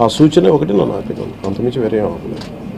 ఆ సూచన ఒకటి నన్ను ఆపేదాను అంతమించి వేరే ఆపలేదు అవ్వలేదు.